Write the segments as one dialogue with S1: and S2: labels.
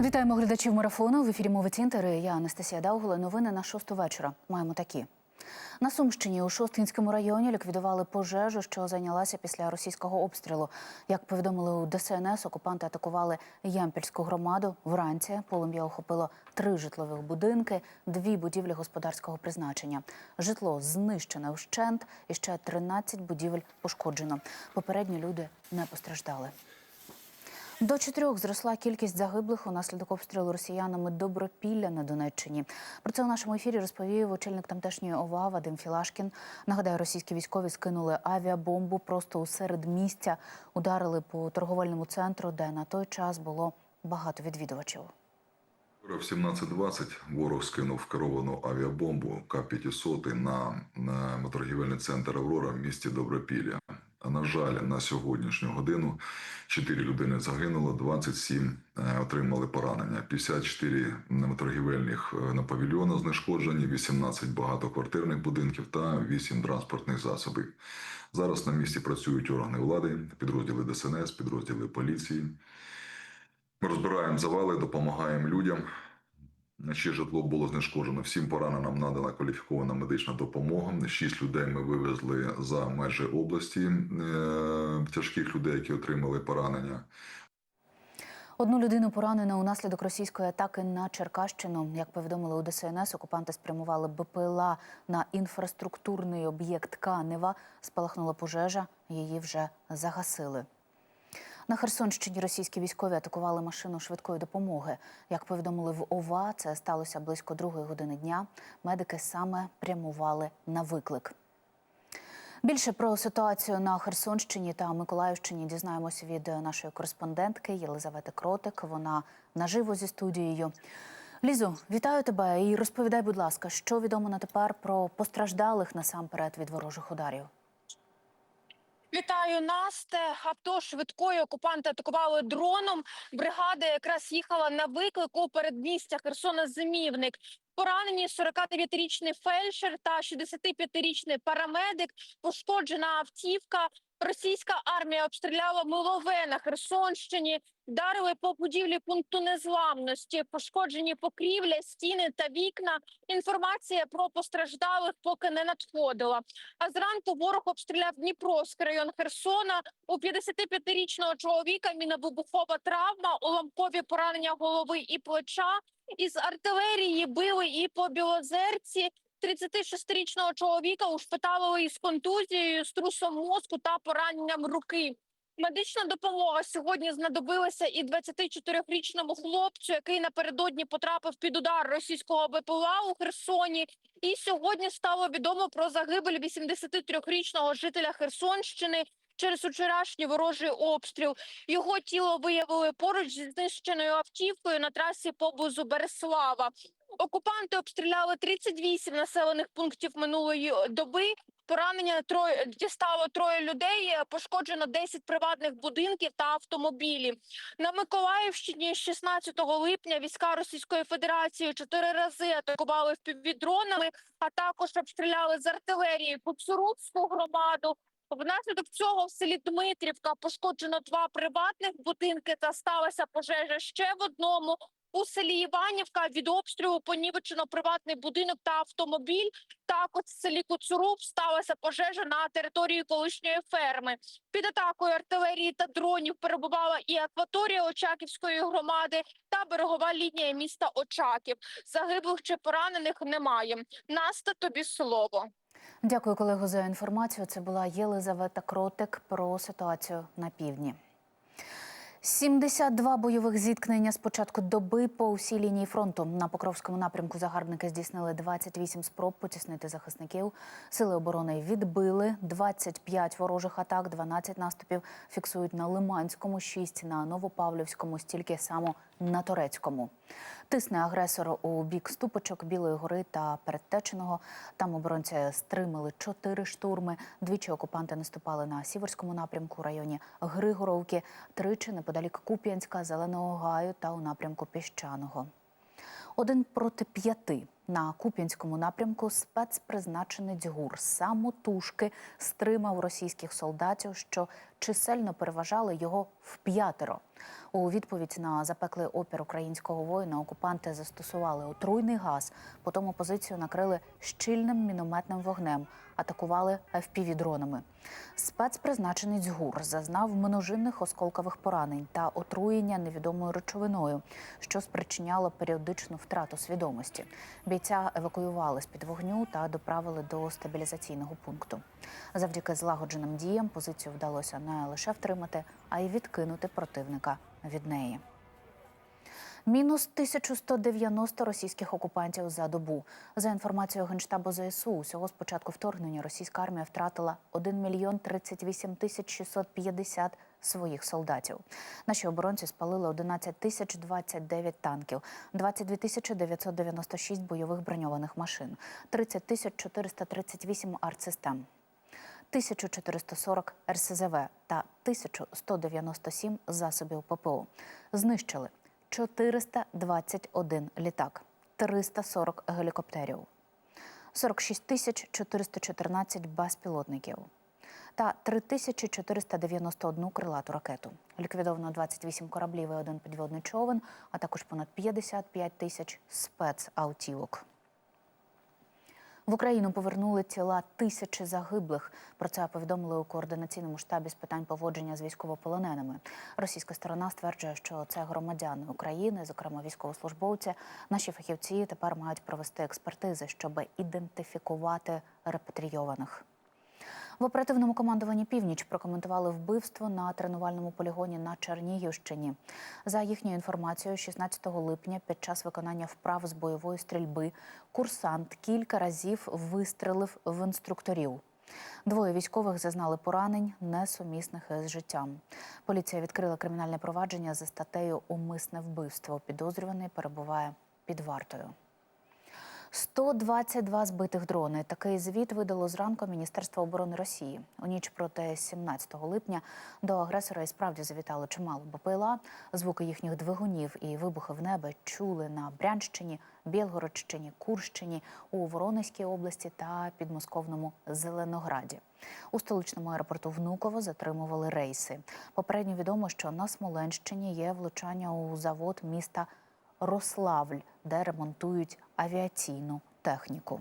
S1: Вітаємо глядачів марафону. В ефірі мови Цінтери. Я Анастасія Даугула. Новини на шосту вечора. Маємо такі. На Сумщині у Шостинському районі ліквідували пожежу, що зайнялася після російського обстрілу. Як повідомили у ДСНС, окупанти атакували Ямпільську громаду. Вранці полум'я охопило три житлових будинки, дві будівлі господарського призначення. Житло знищене вщент, і ще 13 будівель пошкоджено. Попередні люди не постраждали. До чотирьох зросла кількість загиблих унаслідок обстрілу росіянами Добропілля на Донеччині. Про це у нашому ефірі розповів очільник тамтешньої ОВА Вадим Філашкін. Нагадаю, російські військові скинули авіабомбу просто у середмістя, ударили по торговельному центру, де на той час було багато відвідувачів.
S2: В 17.20 ворог скинув керовану авіабомбу К-500 на, на торгівельний центр Аврора в місті Добропілля. А на жаль, на сьогоднішню годину 4 людини загинуло, 27 е, отримали поранення. 54 торгівельних е, на павільйона знешкоджені, 18 багатоквартирних будинків та 8 транспортних засобів. Зараз на місці працюють органи влади, підрозділи ДСНС, підрозділи поліції. Розбираємо завали, допомагаємо людям. Ще житло було знешкоджено. Всім пораненим надана кваліфікована медична допомога. Шість людей ми вивезли за межі області е- тяжких людей, які отримали поранення.
S1: Одну людину поранено унаслідок російської атаки на Черкащину. Як повідомили у ДСНС, окупанти спрямували БПЛА на інфраструктурний об'єкт Канева. Спалахнула пожежа, її вже загасили. На Херсонщині російські військові атакували машину швидкої допомоги. Як повідомили в ОВА, це сталося близько другої години дня. Медики саме прямували на виклик. Більше про ситуацію на Херсонщині та Миколаївщині дізнаємося від нашої кореспондентки Єлизавети Кротик. Вона наживо зі студією. Лізо, вітаю тебе і розповідай, будь ласка, що відомо на тепер про постраждалих насамперед від ворожих ударів.
S3: Вітаю Насте. Авто швидкої окупанти атакували дроном. Бригада якраз їхала на виклик у передмістя Херсона Зимівник. Поранені 49-річний фельдшер та 65-річний парамедик. Пошкоджена автівка. Російська армія обстріляла милове на Херсонщині. Вдарили по будівлі пункту незламності, пошкоджені покрівля, стіни та вікна. Інформація про постраждалих поки не надходила. А зранку ворог обстріляв Дніпровський район Херсона. У 55-річного чоловіка міновибухова травма, уламкові поранення голови і плеча. Із артилерії били і по білозерці. 36-річного чоловіка ушпиталили із контузією, струсом мозку та пораненням руки. Медична допомога сьогодні знадобилася і 24-річному хлопцю, який напередодні потрапив під удар російського БПЛА у Херсоні. І сьогодні стало відомо про загибель 83-річного жителя Херсонщини через вчорашній ворожий обстріл. Його тіло виявили поруч зі знищеною автівкою на трасі поблизу Береслава. Окупанти обстріляли 38 населених пунктів минулої доби. Поранення троє дістало троє людей. Пошкоджено 10 приватних будинків та автомобілі. На Миколаївщині 16 липня війська Російської Федерації чотири рази атакували впівдронами, а також обстріляли з артилерії Куцурубську громаду. Внаслідок цього в селі Дмитрівка пошкоджено два приватних будинки та сталася пожежа ще в одному. У селі Іванівка від обстрілу понівечено приватний будинок та автомобіль. Також в селі Куцуруб сталася пожежа на території колишньої ферми. Під атакою артилерії та дронів перебувала і акваторія Очаківської громади та берегова лінія міста Очаків. Загиблих чи поранених немає. Наста тобі слово.
S1: Дякую, колего, за інформацію. Це була Єлизавета Кротик про ситуацію на півдні. 72 бойових зіткнення з початку доби по усій лінії фронту. На Покровському напрямку загарбники здійснили 28 спроб потіснити захисників. Сили оборони відбили 25 ворожих атак, 12 наступів фіксують на Лиманському, 6 на Новопавлівському, стільки само на Торецькому. Тисне агресор у бік ступочок Білої гори та Передтеченого. Там оборонці стримали чотири штурми. Двічі окупанти наступали на сіверському напрямку районі Григоровки, тричі неподалік Куп'янська, Зеленого Гаю та у напрямку Піщаного. Один проти п'яти на Куп'янському напрямку спецпризначенець ГУР самотужки стримав російських солдатів, що чисельно переважали його в п'ятеро. У відповідь на запеклий опір українського воїна окупанти застосували отруйний газ, потім опозицію накрили щільним мінометним вогнем, атакували FPV-дронами. Спецпризначенець ГУР зазнав множинних осколкових поранень та отруєння невідомою речовиною, що спричиняло періодичну втрату свідомості. Бійця евакуювали з під вогню та доправили до стабілізаційного пункту. Завдяки злагодженим діям позицію вдалося не лише втримати, а й відкинути противника від неї. Мінус 1190 російських окупантів за добу. За інформацією Генштабу ЗСУ, усього з початку вторгнення російська армія втратила 1 мільйон 38 тисяч 650 своїх солдатів. Наші оборонці спалили 11 тисяч 29 танків, 22 тисячі 996 бойових броньованих машин, 30 тисяч 438 артсистем. 1440 РСЗВ та 1197 засобів ППО. Знищили 421 літак, 340 гелікоптерів, 46 тисяч 414 безпілотників та 3491 крилату ракету. Ліквідовано 28 кораблів і один підводний човен, а також понад 55 тисяч спецавтівок. В Україну повернули тіла тисячі загиблих. Про це повідомили у координаційному штабі з питань поводження з військовополоненими. Російська сторона стверджує, що це громадяни України, зокрема військовослужбовці. Наші фахівці тепер мають провести експертизи, щоб ідентифікувати репатрійованих. В оперативному командуванні північ прокоментували вбивство на тренувальному полігоні на Чернігівщині. За їхньою інформацією, 16 липня під час виконання вправ з бойової стрільби курсант кілька разів вистрелив в інструкторів. Двоє військових зазнали поранень, несумісних із життям. Поліція відкрила кримінальне провадження за статтею Умисне вбивство. Підозрюваний перебуває під вартою. 122 збитих дрони. Такий звіт видало зранку Міністерство оборони Росії. У ніч проти 17 липня до агресора і справді завітало чимало БПЛА. Звуки їхніх двигунів і вибухи в небі чули на Брянщині, Білгородщині, Курщині, у Воронезькій області та підмосковному Зеленограді. У столичному аеропорту Внуково затримували рейси. Попередньо відомо, що на Смоленщині є влучання у завод міста Рославль, де ремонтують авіаційну техніку.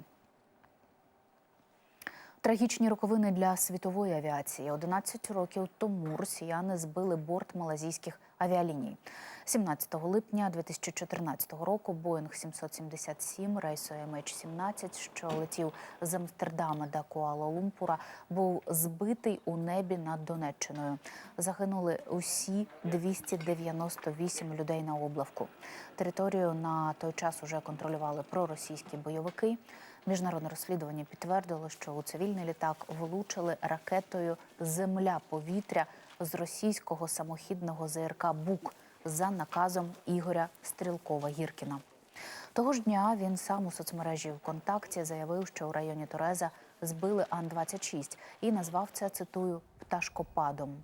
S1: Трагічні роковини для світової авіації. 11 років тому росіяни збили борт малазійських авіаліній. 17 липня 2014 року Боїнг 777 рейсу MH17, що летів з Амстердама до Куала-Лумпура, був збитий у небі над Донеччиною. Загинули усі 298 людей на облавку. Територію на той час уже контролювали проросійські бойовики. Міжнародне розслідування підтвердило, що у цивільний літак влучили ракетою Земля-повітря з російського самохідного ЗРК Бук за наказом Ігоря Стрілкова-Гіркіна. Того ж дня він сам у соцмережі ВКонтакті заявив, що у районі Тореза збили Ан-26 і назвав це цитую пташкопадом.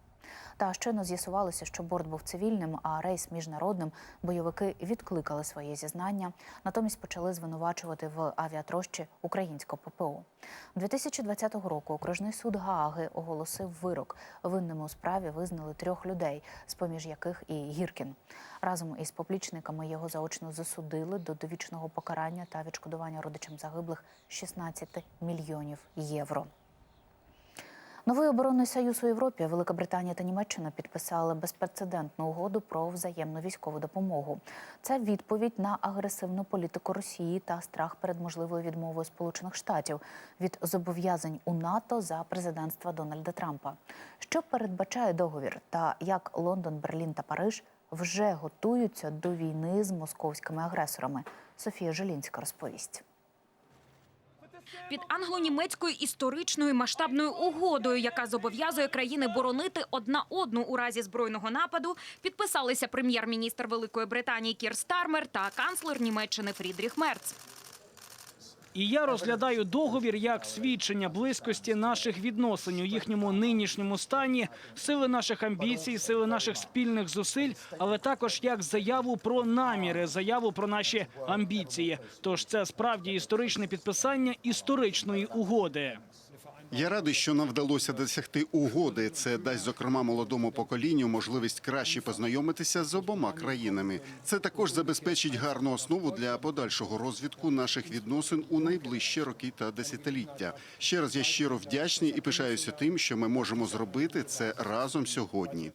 S1: Та щойно з'ясувалося, що борт був цивільним, а рейс міжнародним. Бойовики відкликали своє зізнання, натомість почали звинувачувати в авіатрощі українського ППО. 2020 року окружний суд Гааги оголосив вирок. Винними у справі визнали трьох людей, з поміж яких і Гіркін. Разом із поплічниками його заочно засудили до довічного покарання та відшкодування родичам загиблих 16 мільйонів євро. Новий оборонний союз у Європі, Велика Британія та Німеччина підписали безпрецедентну угоду про взаємну військову допомогу. Це відповідь на агресивну політику Росії та страх перед можливою відмовою Сполучених Штатів від зобов'язань у НАТО за президентства Дональда Трампа. Що передбачає договір, та як Лондон, Берлін та Париж вже готуються до війни з московськими агресорами? Софія Желінська розповість.
S4: Під англо-німецькою історичною масштабною угодою, яка зобов'язує країни боронити одна одну у разі збройного нападу, підписалися прем'єр-міністр Великої Британії Кір Стармер та канцлер Німеччини Фрідріх Мерц.
S5: І я розглядаю договір як свідчення близькості наших відносин у їхньому нинішньому стані, сили наших амбіцій, сили наших спільних зусиль, але також як заяву про наміри, заяву про наші амбіції. Тож це справді історичне підписання історичної угоди.
S6: Я радий, що нам вдалося досягти угоди. Це дасть зокрема молодому поколінню можливість краще познайомитися з обома країнами. Це також забезпечить гарну основу для подальшого розвитку наших відносин у найближчі роки та десятиліття. Ще раз я щиро вдячний і пишаюся тим, що ми можемо зробити це разом сьогодні.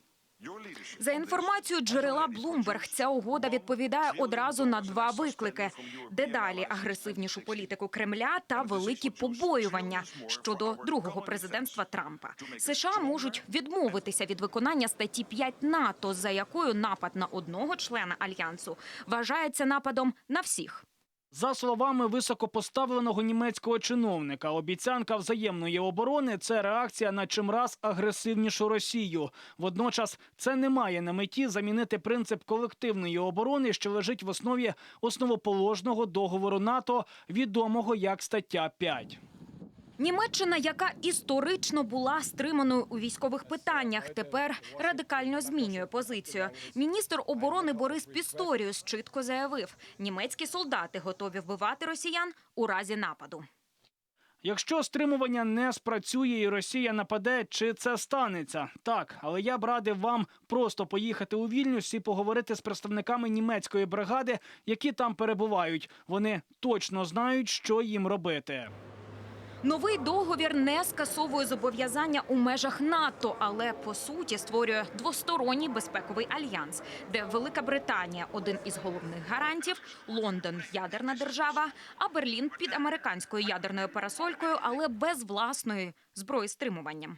S4: За інформацією джерела Bloomberg, ця угода відповідає одразу на два виклики: дедалі агресивнішу політику Кремля та великі побоювання щодо другого президентства Трампа. США можуть відмовитися від виконання статті 5 НАТО, за якою напад на одного члена альянсу вважається нападом на всіх.
S5: За словами високопоставленого німецького чиновника, обіцянка взаємної оборони це реакція на чимраз агресивнішу Росію. Водночас це не має на меті замінити принцип колективної оборони, що лежить в основі основоположного договору НАТО, відомого як стаття 5.
S4: Німеччина, яка історично була стриманою у військових питаннях, тепер радикально змінює позицію. Міністр оборони Борис Пісторіус чітко заявив: німецькі солдати готові вбивати росіян у разі нападу.
S5: Якщо стримування не спрацює і Росія нападе, чи це станеться? Так, але я б радив вам просто поїхати у Вільнюс і поговорити з представниками німецької бригади, які там перебувають. Вони точно знають, що їм робити.
S4: Новий договір не скасовує зобов'язання у межах НАТО, але по суті створює двосторонній безпековий альянс, де Велика Британія один із головних гарантів, Лондон ядерна держава, а Берлін під американською ядерною парасолькою, але без власної зброї стримування.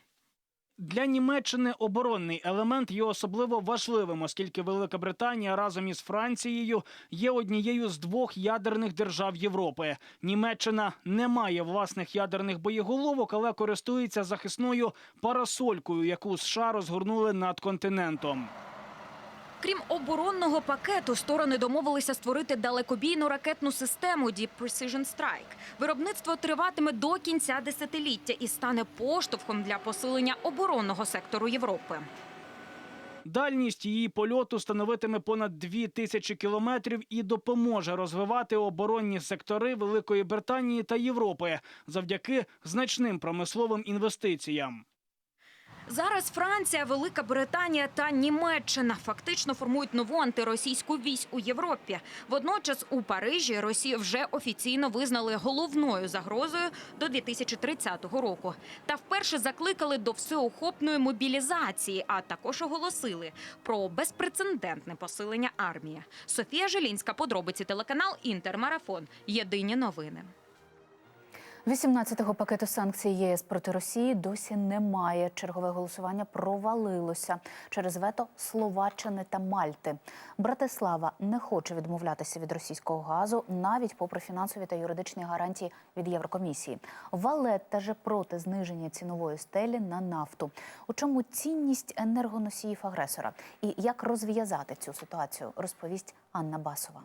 S5: Для Німеччини оборонний елемент є особливо важливим, оскільки Велика Британія разом із Францією є однією з двох ядерних держав Європи. Німеччина не має власних ядерних боєголовок, але користується захисною парасолькою, яку США розгорнули над континентом.
S4: Крім оборонного пакету, сторони домовилися створити далекобійну ракетну систему Deep Precision Strike. Виробництво триватиме до кінця десятиліття і стане поштовхом для посилення оборонного сектору Європи.
S5: Дальність її польоту становитиме понад дві тисячі кілометрів і допоможе розвивати оборонні сектори Великої Британії та Європи завдяки значним промисловим інвестиціям.
S4: Зараз Франція, Велика Британія та Німеччина фактично формують нову антиросійську вісь у Європі. Водночас у Парижі Росію вже офіційно визнали головною загрозою до 2030 року. Та вперше закликали до всеохопної мобілізації, а також оголосили про безпрецедентне посилення армії. Софія Желінська, подробиці телеканал Інтермарафон. Єдині новини.
S1: 18-го пакету санкцій ЄС проти Росії досі немає. Чергове голосування провалилося через вето Словаччини та Мальти. Братислава не хоче відмовлятися від російського газу, навіть попри фінансові та юридичні гарантії від Єврокомісії. Валетта же проти зниження цінової стелі на нафту. У чому цінність енергоносіїв агресора і як розв'язати цю ситуацію, розповість Анна Басова.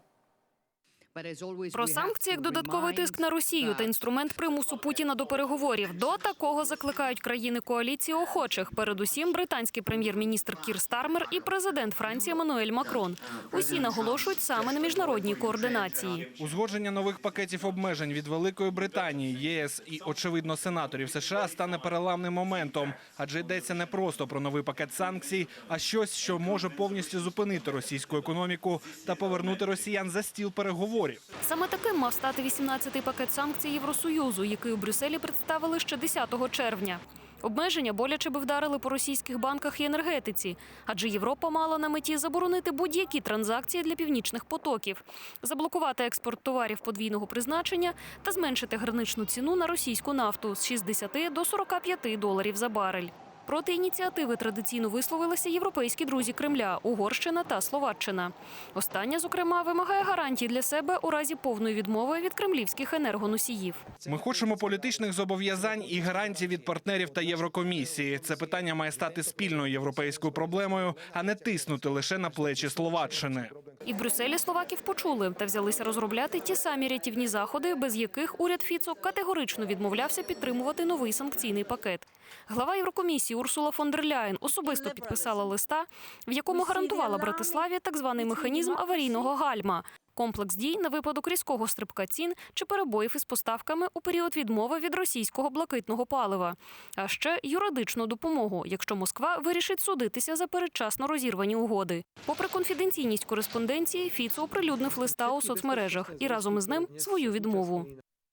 S7: Про санкції як додатковий тиск на Росію та інструмент примусу Путіна до переговорів. До такого закликають країни коаліції охочих. Передусім, британський прем'єр-міністр Кір Стармер і президент Франції Еммануель Макрон. Усі наголошують саме на міжнародній координації.
S8: Узгодження нових пакетів обмежень від Великої Британії, ЄС і, очевидно, сенаторів США стане переламним моментом, адже йдеться не просто про новий пакет санкцій, а щось, що може повністю зупинити російську економіку та повернути росіян за стіл переговорів.
S7: Саме таким мав стати 18-й пакет санкцій Євросоюзу, який у Брюсселі представили ще 10 червня. Обмеження боляче би вдарили по російських банках і енергетиці, адже Європа мала на меті заборонити будь-які транзакції для північних потоків, заблокувати експорт товарів подвійного призначення та зменшити граничну ціну на російську нафту з 60 до 45 доларів за барель. Проти ініціативи традиційно висловилися європейські друзі Кремля Угорщина та Словаччина. Остання, зокрема, вимагає гарантій для себе у разі повної відмови від кремлівських енергоносіїв.
S8: Ми хочемо політичних зобов'язань і гарантій від партнерів та Єврокомісії. Це питання має стати спільною європейською проблемою, а не тиснути лише на плечі Словаччини.
S7: І в Брюсселі словаків почули та взялися розробляти ті самі рятівні заходи, без яких уряд Фіцо категорично відмовлявся підтримувати новий санкційний пакет. Глава Єврокомісії Урсула фон дер Ляєн особисто підписала листа, в якому гарантувала Братиславі так званий механізм аварійного гальма. Комплекс дій на випадок різкого стрибка цін чи перебоїв із поставками у період відмови від російського блакитного палива, а ще юридичну допомогу, якщо Москва вирішить судитися за передчасно розірвані угоди. Попри конфіденційність кореспонденції, Фіцо оприлюднив листа у соцмережах і разом із ним свою відмову.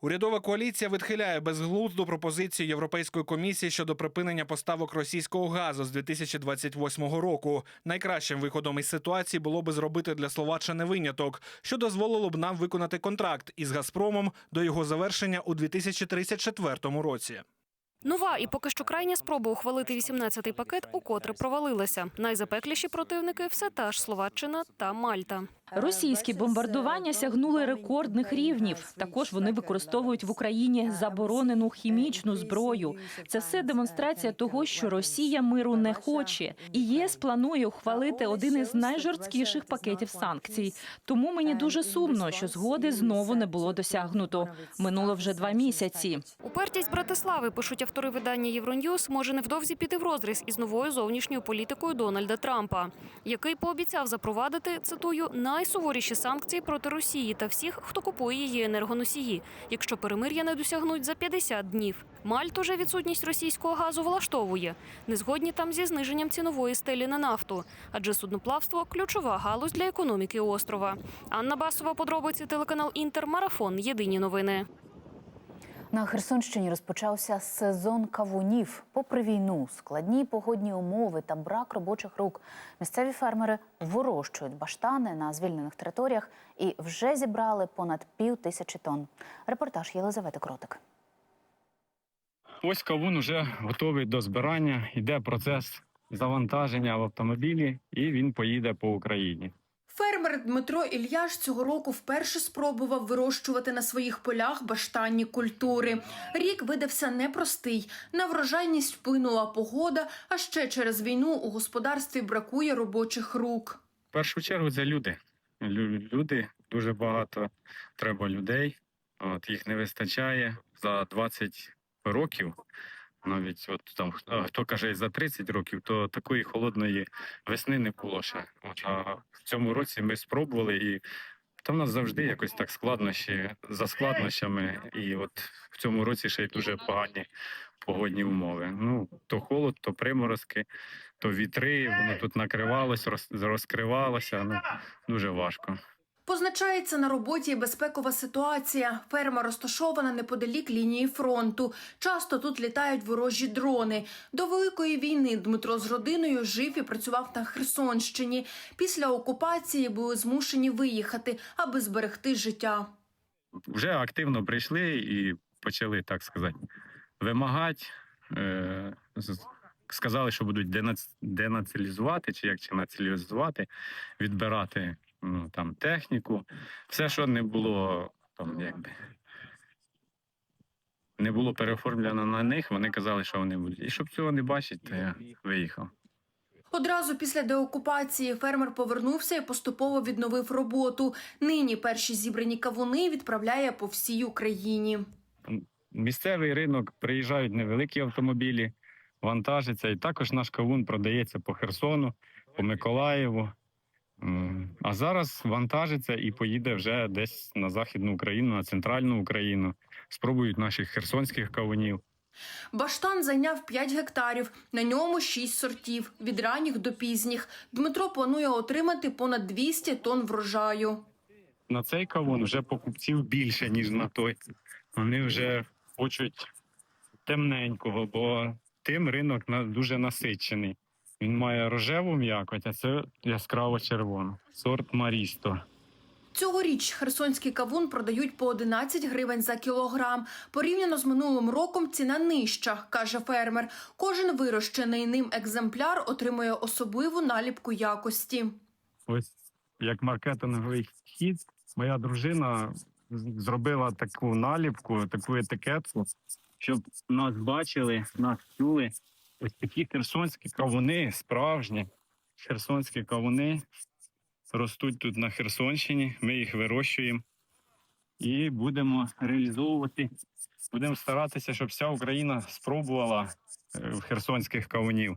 S8: Урядова коаліція відхиляє безглузду пропозицію Європейської комісії щодо припинення поставок російського газу з 2028 року. Найкращим виходом із ситуації було би зробити для Словаччини виняток, що дозволило б нам виконати контракт із Газпромом до його завершення у 2034 році.
S7: Нова і поки що крайня спроба ухвалити 18-й пакет укотре провалилася. Найзапекліші противники все та ж Словаччина та Мальта.
S9: Російські бомбардування сягнули рекордних рівнів. Також вони використовують в Україні заборонену хімічну зброю. Це все демонстрація того, що Росія миру не хоче. І ЄС планує ухвалити один із найжорсткіших пакетів санкцій. Тому мені дуже сумно, що згоди знову не було досягнуто. Минуло вже два місяці.
S7: Упертість Братислави, пишуть автори видання Євроньюз, може невдовзі піти в розріз із новою зовнішньою політикою Дональда Трампа, який пообіцяв запровадити цитую найсуворіші санкції проти Росії та всіх, хто купує її енергоносії, якщо перемир'я не досягнуть за 50 днів. Мальту вже відсутність російського газу влаштовує. Не згодні там зі зниженням цінової стелі на нафту, адже судноплавство ключова галузь для економіки острова. Анна Басова, подробиці телеканал Інтер, марафон. Єдині новини.
S1: На Херсонщині розпочався сезон кавунів. Попри війну, складні погодні умови та брак робочих рук, місцеві фермери вирощують баштани на звільнених територіях і вже зібрали понад пів тисячі тонн. Репортаж Єлизавети Кротик.
S10: Ось кавун вже готовий до збирання. Йде процес завантаження в автомобілі, і він поїде по Україні.
S11: Фермер Дмитро Ільяш цього року вперше спробував вирощувати на своїх полях баштанні культури. Рік видався непростий. На врожайність вплинула погода, а ще через війну у господарстві бракує робочих рук.
S10: В першу чергу це люди. Лю- Люди дуже багато треба людей. От їх не вистачає за 20 років. Навіть от там хто каже і за 30 років, то такої холодної весни не було ще. От, а в цьому році ми спробували і. Та в нас завжди якось так складнощі за складнощами, і от в цьому році ще й дуже погані погодні умови. Ну то холод, то приморозки, то вітри. Воно тут накривалось, роз, розкривалося. Ну дуже важко.
S11: Позначається на роботі безпекова ситуація. Ферма розташована неподалік лінії фронту. Часто тут літають ворожі дрони. До великої війни Дмитро з родиною жив і працював на Херсонщині. Після окупації були змушені виїхати, аби зберегти життя.
S10: Вже активно прийшли і почали, так сказати, вимагати. Е, сказали, що будуть денац- денацилізувати, чи як чи націоналізувати, відбирати ну, там, техніку. Все, що не було там, якби. Не було переоформлено на них, вони казали, що вони будуть. І щоб цього не бачити, то я виїхав.
S11: Одразу після деокупації фермер повернувся і поступово відновив роботу. Нині перші зібрані кавуни відправляє по всій Україні.
S10: місцевий ринок приїжджають невеликі автомобілі, вантажаться, і також наш кавун продається по Херсону, по Миколаєву. А зараз вантажиться і поїде вже десь на Західну Україну, на центральну Україну. Спробують наших херсонських кавунів.
S11: Баштан зайняв 5 гектарів, на ньому 6 сортів, від ранніх до пізніх. Дмитро планує отримати понад 200 тонн врожаю.
S10: На цей кавун вже покупців більше, ніж на той. Вони вже хочуть темненького, бо тим ринок дуже насичений. Він має рожеву м'якоть, а це яскраво червоно. Сорт Марісто.
S11: Цьогоріч херсонський кавун продають по 11 гривень за кілограм. Порівняно з минулим роком ціна нижча, каже фермер. Кожен вирощений ним екземпляр отримує особливу наліпку якості.
S10: Ось як маркетинговий хід, моя дружина зробила таку наліпку, таку етикетку, щоб нас бачили, нас чули. Ось такі херсонські кавуни, справжні херсонські кавуни ростуть тут на Херсонщині. Ми їх вирощуємо і будемо реалізовувати. Будемо старатися, щоб вся Україна спробувала е, херсонських кавунів.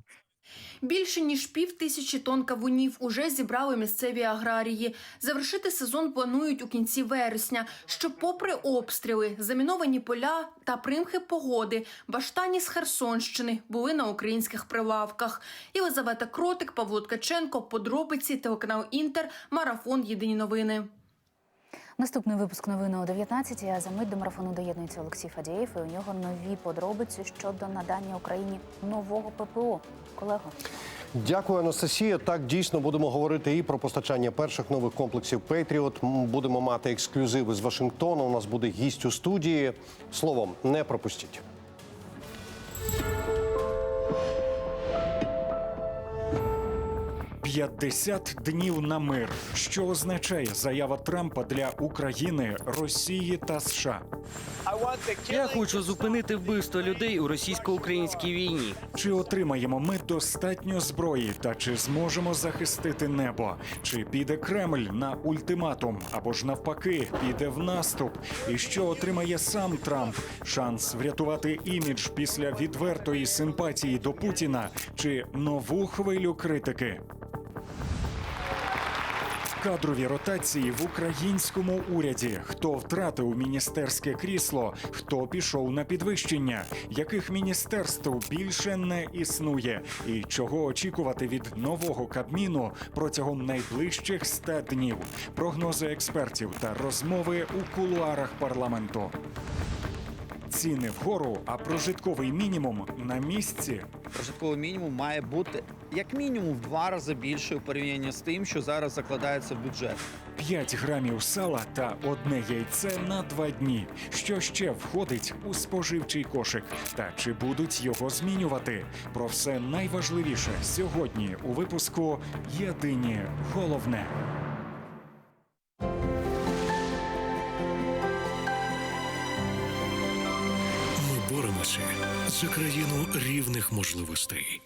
S11: Більше ніж пів тисячі тонн кавунів уже зібрали місцеві аграрії. Завершити сезон планують у кінці вересня. Що, попри обстріли, заміновані поля та примхи погоди, баштані з Херсонщини були на українських прилавках. Єлизавета Кротик, Павло Ткаченко, подробиці, телеканал Інтер, марафон. Єдині новини.
S1: Наступний випуск новини о 19 А за мить до марафону доєднується Олексій Фадієв. І у нього нові подробиці щодо надання Україні нового ППО. Колего.
S12: Дякую, Анастасія. Так дійсно будемо говорити і про постачання перших нових комплексів Петріот. Будемо мати ексклюзиви з Вашингтона. У нас буде гість у студії. Словом, не пропустіть.
S13: «50 днів на мир. Що означає заява Трампа для України, Росії та США?
S14: Я хочу зупинити вбивство людей у російсько-українській війні.
S13: Чи отримаємо ми достатньо зброї, та чи зможемо захистити небо? Чи піде Кремль на ультиматум, або ж навпаки, піде в наступ? І що отримає сам Трамп? Шанс врятувати імідж після відвертої симпатії до Путіна чи нову хвилю критики? Кадрові ротації в українському уряді. Хто втратив міністерське крісло, хто пішов на підвищення, яких міністерств більше не існує, і чого очікувати від нового кабміну протягом найближчих ста днів. Прогнози експертів та розмови у кулуарах парламенту. Ціни вгору, а прожитковий мінімум на місці.
S14: Прожитковий мінімум має бути як мінімум в два рази більше у порівнянні з тим, що зараз закладається в бюджет.
S13: 5 грамів сала та одне яйце на два дні. Що ще входить у споживчий кошик? Та чи будуть його змінювати? Про все найважливіше сьогодні у випуску Єдині головне.
S15: Ми за країну рівних можливостей.